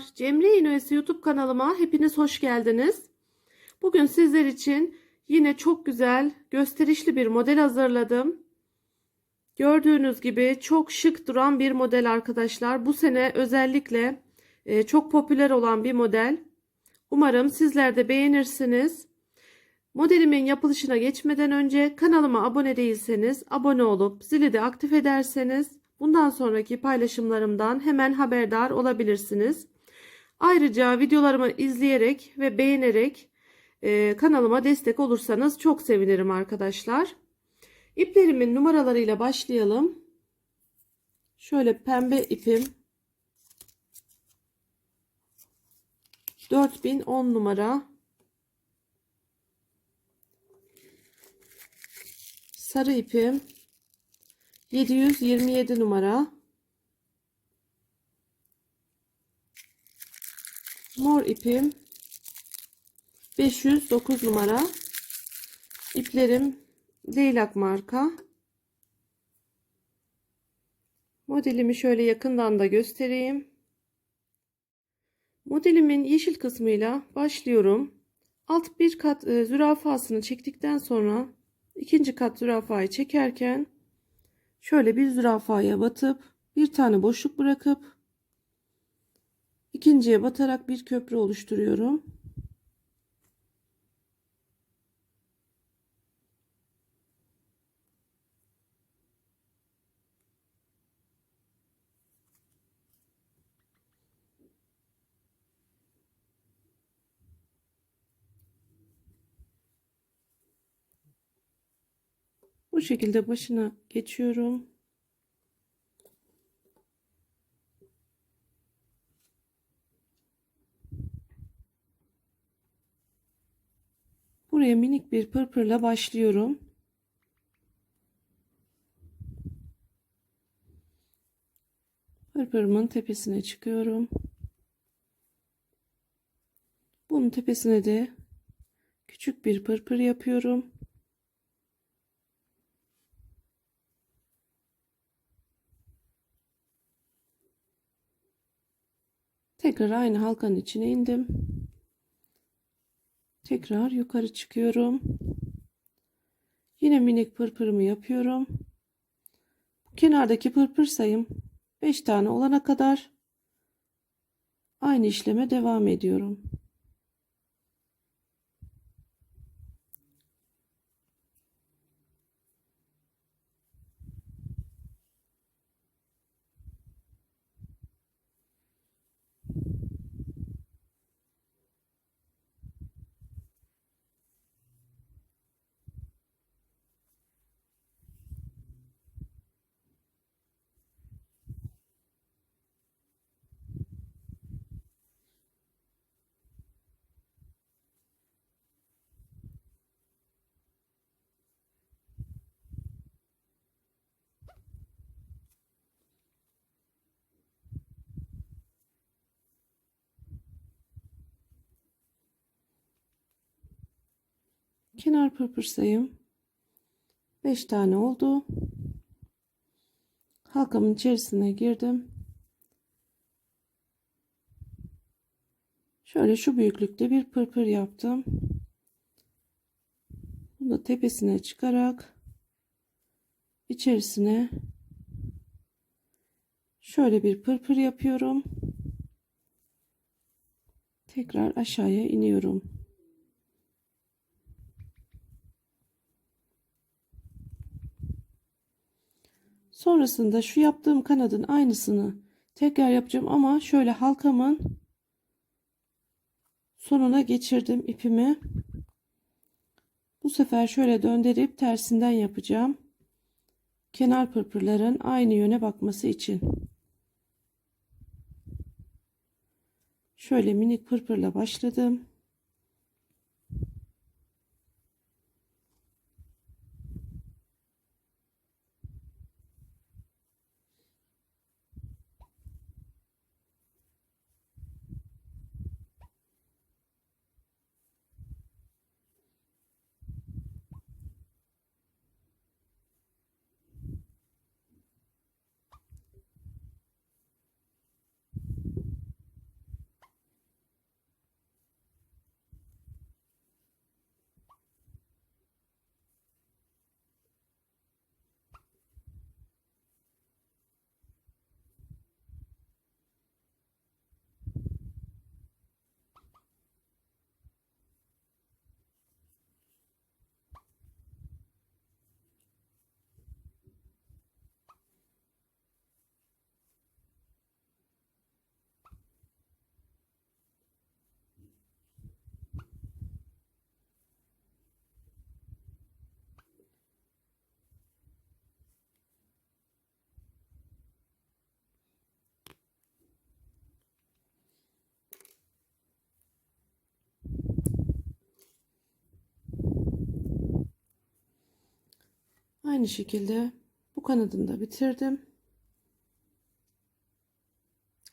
Merhabalar, Cemre İğnesi YouTube kanalıma hepiniz hoş geldiniz. Bugün sizler için yine çok güzel, gösterişli bir model hazırladım. Gördüğünüz gibi çok şık duran bir model arkadaşlar. Bu sene özellikle e, çok popüler olan bir model. Umarım sizler de beğenirsiniz. Modelimin yapılışına geçmeden önce kanalıma abone değilseniz abone olup zili de aktif ederseniz bundan sonraki paylaşımlarımdan hemen haberdar olabilirsiniz. Ayrıca videolarımı izleyerek ve beğenerek e, kanalıma destek olursanız çok sevinirim arkadaşlar. İplerimin numaralarıyla başlayalım. Şöyle pembe ipim 4010 numara sarı ipim 727 numara mor ipim. 509 numara. İplerim Leylak marka. Modelimi şöyle yakından da göstereyim. Modelimin yeşil kısmıyla başlıyorum. Alt bir kat e, zürafasını çektikten sonra ikinci kat zürafayı çekerken şöyle bir zürafaya batıp bir tane boşluk bırakıp ikinciye batarak bir köprü oluşturuyorum. Bu şekilde başına geçiyorum. Buraya minik bir pırpırla başlıyorum. Pırpırımın tepesine çıkıyorum. Bunun tepesine de küçük bir pırpır yapıyorum. Tekrar aynı halkanın içine indim. Tekrar yukarı çıkıyorum. Yine minik pırpırımı yapıyorum. Kenardaki pırpır sayım 5 tane olana kadar aynı işleme devam ediyorum. Kenar pırpır sayım 5 tane oldu. Halkamın içerisine girdim. Şöyle şu büyüklükte bir pırpır yaptım. Bunu da tepesine çıkarak içerisine şöyle bir pırpır yapıyorum. Tekrar aşağıya iniyorum. Sonrasında şu yaptığım kanadın aynısını tekrar yapacağım ama şöyle halkamın sonuna geçirdim ipimi. Bu sefer şöyle döndürüp tersinden yapacağım. Kenar pırpırların aynı yöne bakması için. Şöyle minik pırpırla başladım. Aynı şekilde bu kanadını da bitirdim.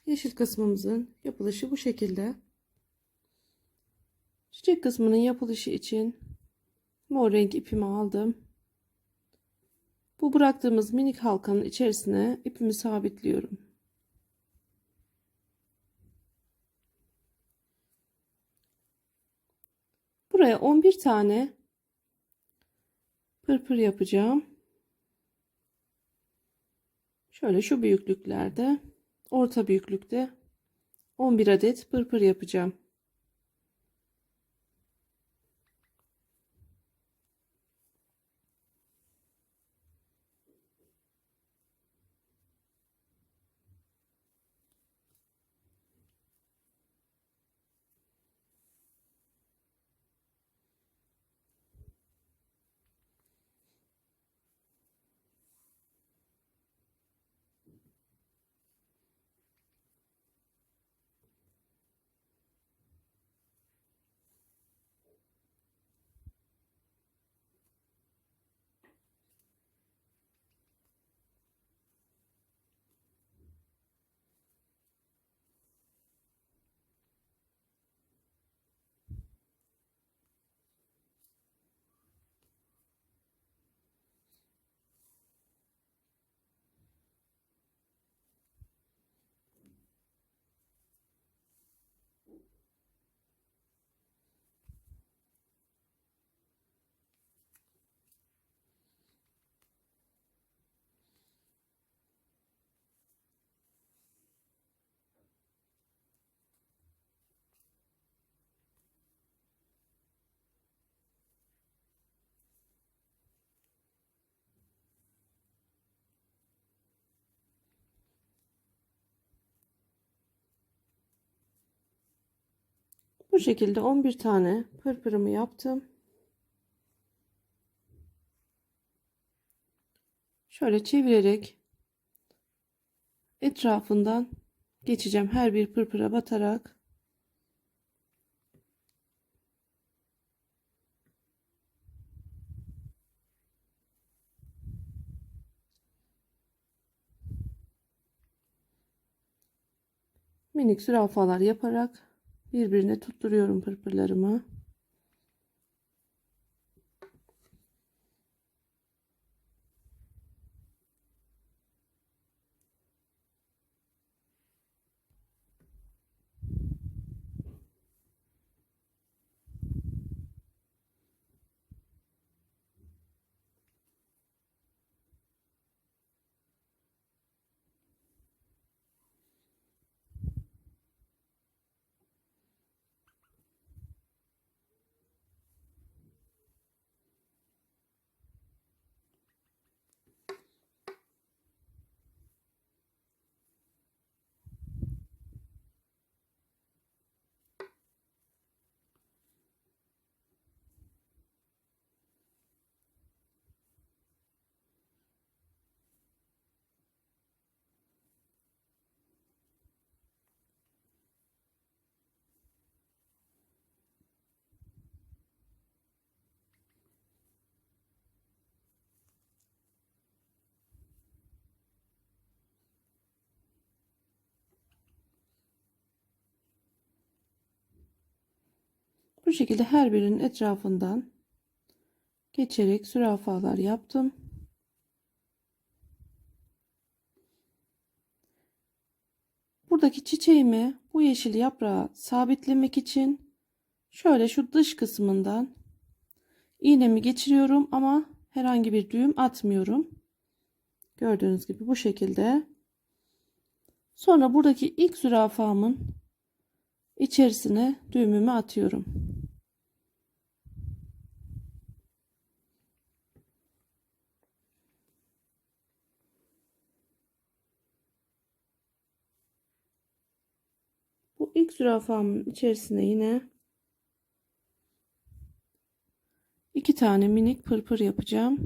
Yeşil kısmımızın yapılışı bu şekilde. Çiçek kısmının yapılışı için mor renk ipimi aldım. Bu bıraktığımız minik halkanın içerisine ipimi sabitliyorum. Buraya 11 tane pırpır yapacağım. Şöyle şu büyüklüklerde, orta büyüklükte 11 adet pırpır yapacağım. Bu şekilde 11 tane pırpırımı yaptım. Şöyle çevirerek etrafından geçeceğim her bir pırpıra batarak. Minik zürafalar yaparak birbirine tutturuyorum pırpırlarımı. Bu şekilde her birinin etrafından geçerek zürafalar yaptım. Buradaki çiçeğimi bu yeşil yaprağa sabitlemek için şöyle şu dış kısmından iğnemi geçiriyorum ama herhangi bir düğüm atmıyorum. Gördüğünüz gibi bu şekilde. Sonra buradaki ilk zürafamın içerisine düğümümü atıyorum. Bu ilk zürafamın içerisine yine iki tane minik pırpır yapacağım.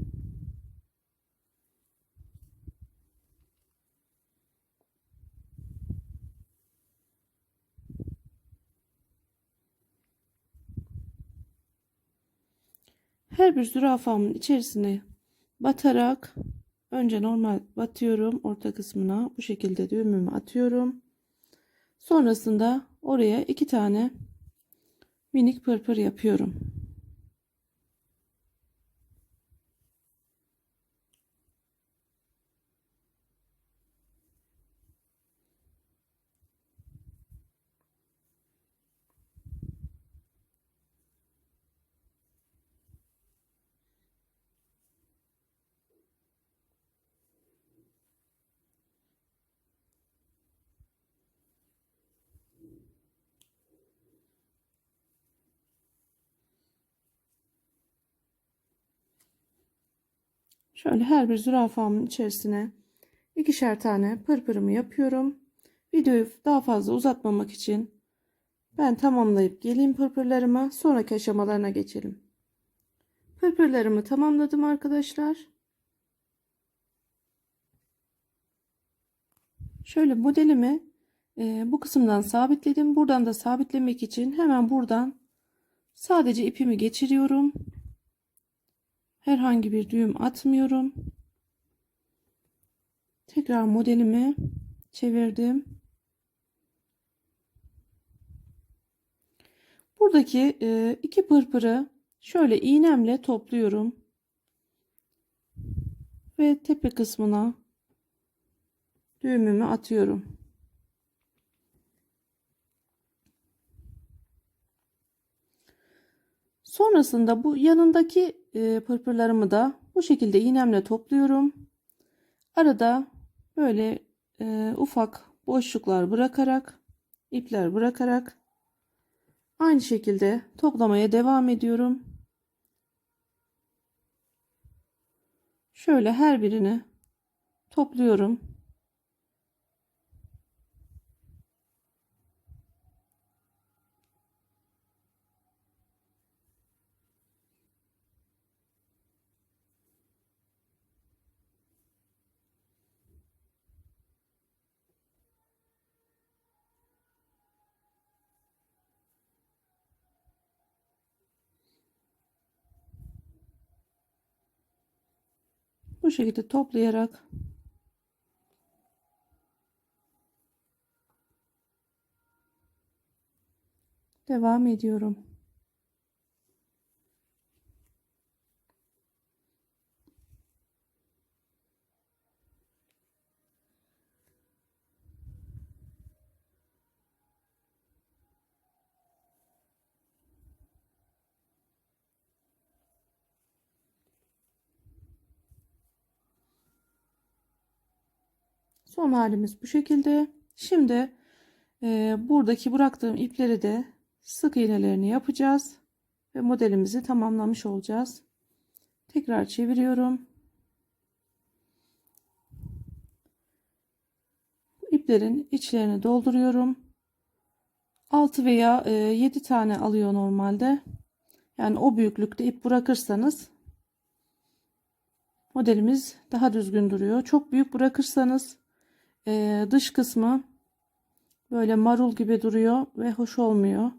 Her bir zürafamın içerisine batarak önce normal batıyorum orta kısmına bu şekilde düğümümü atıyorum. Sonrasında oraya iki tane minik pırpır yapıyorum. Şöyle her bir zürafamın içerisine ikişer tane pırpırımı yapıyorum. Videoyu daha fazla uzatmamak için ben tamamlayıp geleyim pırpırlarıma. Sonraki aşamalarına geçelim. Pırpırlarımı tamamladım arkadaşlar. Şöyle modelimi e, bu kısımdan sabitledim. Buradan da sabitlemek için hemen buradan sadece ipimi geçiriyorum. Herhangi bir düğüm atmıyorum. Tekrar modelimi çevirdim. Buradaki e, iki pırpırı şöyle iğnemle topluyorum. Ve tepe kısmına düğümümü atıyorum. Sonrasında bu yanındaki e, pırpırlarımı da bu şekilde iğnemle topluyorum. Arada böyle e, ufak boşluklar bırakarak ipler bırakarak aynı şekilde toplamaya devam ediyorum. Şöyle her birini topluyorum. Bu şekilde toplayarak devam ediyorum. Son halimiz bu şekilde. Şimdi e, buradaki bıraktığım ipleri de sık iğnelerini yapacağız ve modelimizi tamamlamış olacağız. Tekrar çeviriyorum. İplerin içlerini dolduruyorum. 6 veya 7 tane alıyor normalde. Yani o büyüklükte ip bırakırsanız modelimiz daha düzgün duruyor. Çok büyük bırakırsanız e, dış kısmı böyle marul gibi duruyor ve hoş olmuyor.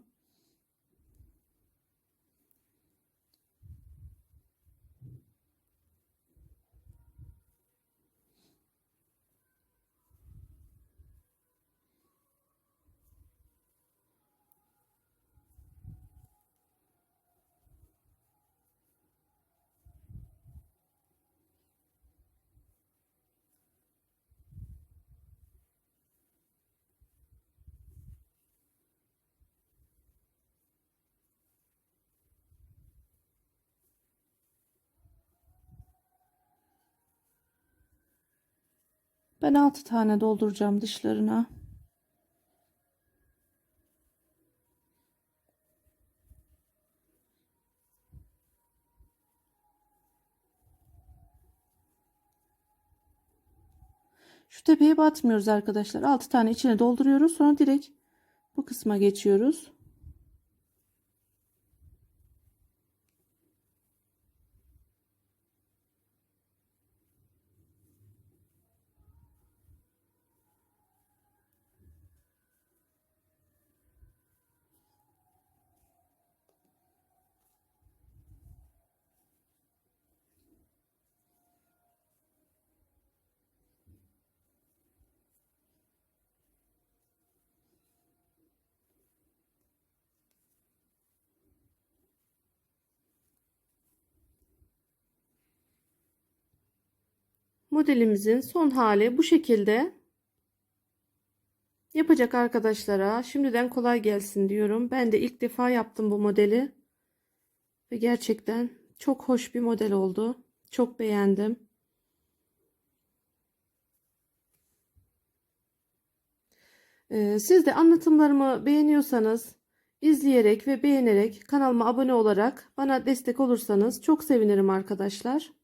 Ben 6 tane dolduracağım dışlarına. Şu tepeye batmıyoruz arkadaşlar. 6 tane içine dolduruyoruz. Sonra direkt bu kısma geçiyoruz. Modelimizin son hali bu şekilde. Yapacak arkadaşlara şimdiden kolay gelsin diyorum. Ben de ilk defa yaptım bu modeli. Ve gerçekten çok hoş bir model oldu. Çok beğendim. Ee, Siz de anlatımlarımı beğeniyorsanız izleyerek ve beğenerek kanalıma abone olarak bana destek olursanız çok sevinirim arkadaşlar.